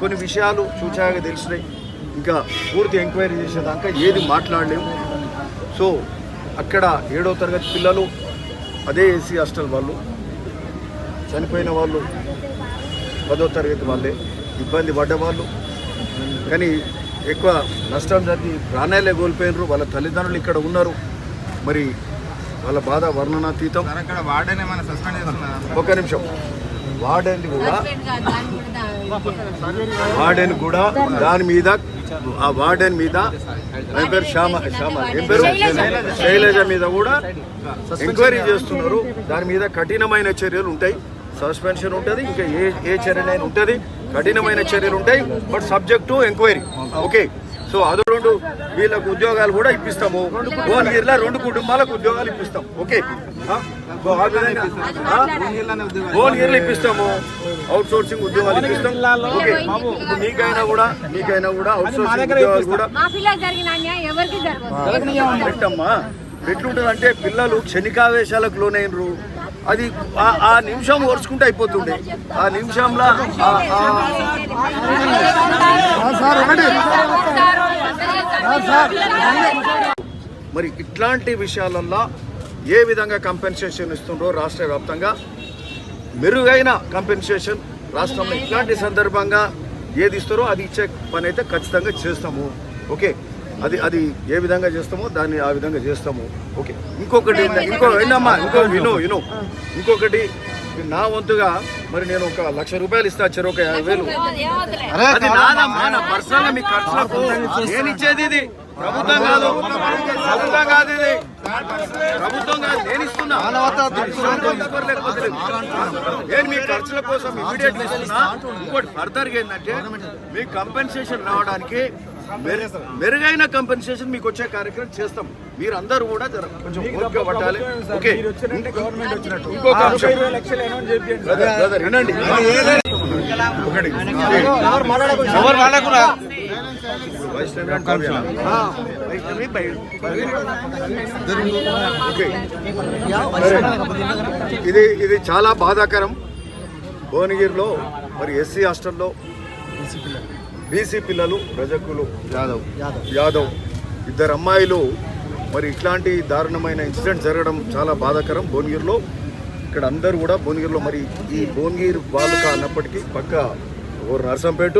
కొన్ని విషయాలు చూచాగా తెలిసినాయి. ఇంకా పూర్తి ఎంక్వైరీ చేసేదాకా ఏది మాట్లాడలేము సో అక్కడ ఏడవ తరగతి పిల్లలు అదే ఏసీ హాస్టల్ వాళ్ళు చనిపోయిన వాళ్ళు పదో తరగతి వాళ్ళే ఇబ్బంది పడ్డ వాళ్ళు. కానీ ఎక్కువ నష్టం జరిగి ప్రాణాలే కోల్పోయినారు వాళ్ళ తల్లిదండ్రులు ఇక్కడ ఉన్నారు. మరి వాళ్ళ బాధ వర్ణనాతీతం. ఒక నిమిషం. వార్డెన్ కూడా వార్డెన్ కూడా దాని మీద ఆ వార్డెన్ మీద ఆయన పేరు? శ్యామ శ్యామ ఏం పేరు? శైలజ మీద కూడా ఎంక్వైరీ చేస్తున్నారు. దాని మీద కఠినమైన చర్యలు ఉంటాయి. సస్పెన్షన్ ఉంటుంది ఇంకా ఏ ఏ చర్యనైనా ఉంటుంది. కఠినమైన చర్యలు ఉంటాయి but subject to enquiry. Okay? So అది రెండు వీళ్ళకు ఉద్యోగాలు కూడా ఇప్పిస్తాము. భువనగిరిలో రెండు కుటుంబాలకు ఉద్యోగాలు ఇప్పిస్తాం. ఓకే? భువనగిరిలో ఇప్పిస్తాము. అవుట్ సోర్సింగ్ ఉద్యోగాలు ఇప్పిస్తాం. ఓకే? మీకైనా కూడా మీకైనా కూడా అవుట్ సోర్సింగ్ ఉద్యోగాలు కూడా పెట్టమ్మా. ఎట్లుంటుంది అంటే పిల్లలు క్షణికావేశాలకు లోనైనరు. అది ఆ- నిమిషం ఓర్చుకుంటే అయిపోతుండే. ఆ నిమిషంలో మరి ఇట్లాంటి విషయాలల్లో ఏ విధంగా కంపెన్సేషన్ ఇస్తుండ్రో రాష్ట్ర వ్యాప్తంగా మెరుగైన కంపెన్సేషన్ రాష్ట్రంలో ఇట్లాంటి సందర్భంగా ఏది ఇస్తారో అది ఇచ్చే పని అయితే ఖచ్చితంగా చేస్తాము. ఓకే? అది అది ఏ విధంగా చేస్తామో దాన్ని ఆ విధంగా చేస్తాము. ఓకే. ఇంకొకటి ఇంకో ఏంటమ్మా ఇంకో విను విను. ఇంకొకటి నా వంతుగా మరి నేను ఒక లక్ష రూపాయలు ఇస్తా చెరు ఒక యాభై వేలు. అది నాదమ్మా నా పర్సనల్ మీ ఖర్చులకు నేను ఇచ్చేది ఇది. ప్రభుత్వం కాదు. ప్రభుత్వం కాదు ఇది. ప్రభుత్వం కాదు నేను ఇస్తున్నా. నేను మీ ఖర్చుల కోసం ఇమీడియట్ ఇస్తున్నా. ఇంకోటి ఫర్దర్ ఏంటంటే మీ కంపెన్సేషన్ రావడానికి మెరుగైన కంపెన్సేషన్ మీకు వచ్చే కార్యక్రమం చేస్తాం. మీరు అందరూ కూడా కొంచెం ఓపిక పట్టాలి. ఓకే. ఇంకొక అంశం బ్రదర్, బ్రదర్, వినండి. ఒకటి ఎవరు వాళ్ళకురా ఓకే. ఇది ఇది చాలా బాధాకరం. భువనగిరిలో మరి ఎస్సీ హాస్టల్లో బీసీ పిల్లలు రజకులు యాదవ్. యాదవ్. ఇద్దరు అమ్మాయిలు. మరి ఇట్లాంటి దారుణమైన ఇన్సిడెంట్ జరగడం చాలా బాధాకరం. భువనగిరిలో ఇక్కడ అందరూ కూడా భువనగిరిలో మరి ఈ భువనగిరి బాలుక అన్నప్పటికీ పక్క ఓ నర్సంపేట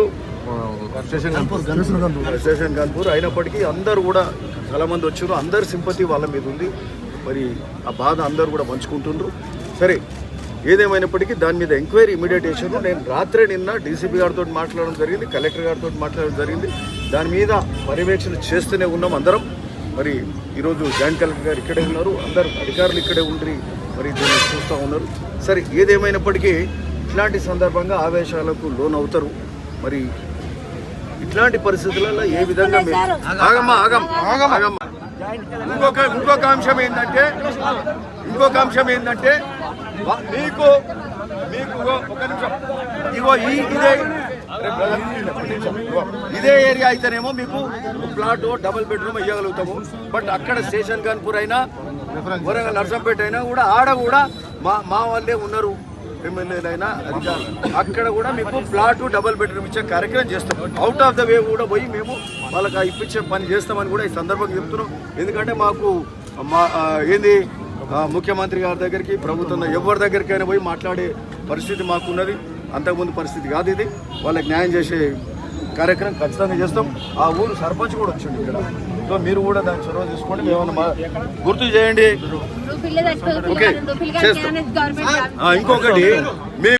స్టేషన్ కాన్పూర్ అయినప్పటికీ అందరూ కూడా చాలా మంది వచ్చారు. అందరి సింపతి వాళ్ళ మీద ఉంది. మరి ఆ బాధ అందరూ కూడా పంచుకుంటుండ్రు. సరే ఏదేమైనప్పటికీ దాని మీద ఎంక్వైరీ ఇమీడియట్ చేశారు నేను రాత్రే నిన్న డీసీపీ గారితో మాట్లాడడం జరిగింది కలెక్టర్ గారితో మాట్లాడడం జరిగింది. దాని మీద పర్యవేక్షణ చేస్తూనే ఉన్నాం అందరం. మరి ఈరోజు జాయింట్ కలెక్టర్ గారు ఇక్కడే ఉన్నారు అందరు అధికారులు ఇక్కడే ఉండి మరి దీన్ని చూస్తూ ఉన్నారు. సరే ఏదేమైనప్పటికీ ఇట్లాంటి సందర్భంగా ఆవేశాలకు లోన్ అవుతారు మరి ఇట్లాంటి పరిస్థితులలో ఏ విధంగా ఆగమ్మా ఆగం. ఆగమ్మా. ఇంకొక ఇంకొక అంశం ఏంటంటే ఇంకొక అంశం ఏంటంటే మీకు మీకు ఒక నిమిషం. ఇగో ఈ ఇదే ఇదే ఏరియా అయితేనేమో మీకు ప్లాట్ డబుల్ బెడ్రూమ్ ఇవ్వగలుగుతాము బట్ అక్కడ స్టేషన్ కాన్పూర్ అయినా వరంగల్ నర్సంపేట అయినా కూడా ఆడ కూడా మా మా వాళ్ళే ఉన్నారు. ఎమ్మెల్యేలైనా అధికారులు అక్కడ కూడా మీకు ఫ్లాట్ డబుల్ బెడ్రూమ్ ఇచ్చే కార్యక్రమం చేస్తాం. అవుట్ ఆఫ్ ద వే కూడా పోయి మేము వాళ్ళకి ఇప్పించే పని చేస్తామని కూడా ఈ సందర్భంగా చెప్తున్నాం. ఎందుకంటే మాకు మా ఏంది? ముఖ్యమంత్రి గారి దగ్గరికి ప్రభుత్వం ఎవరి దగ్గరికైనా పోయి మాట్లాడే పరిస్థితి మాకున్నది అంతకుముందు పరిస్థితి కాదు ఇది వాళ్ళకి న్యాయం చేసే కార్యక్రమం ఖచ్చితంగా చేస్తాం ఆ ఊరు సర్పంచ్ కూడా వచ్చిండు ఇక్కడ సో మీరు కూడా దాని చొరవ తీసుకోండి ఏమన్నా గుర్తు చేయండి ఓకే, చేస్తాం. ఇంకొకటి మీ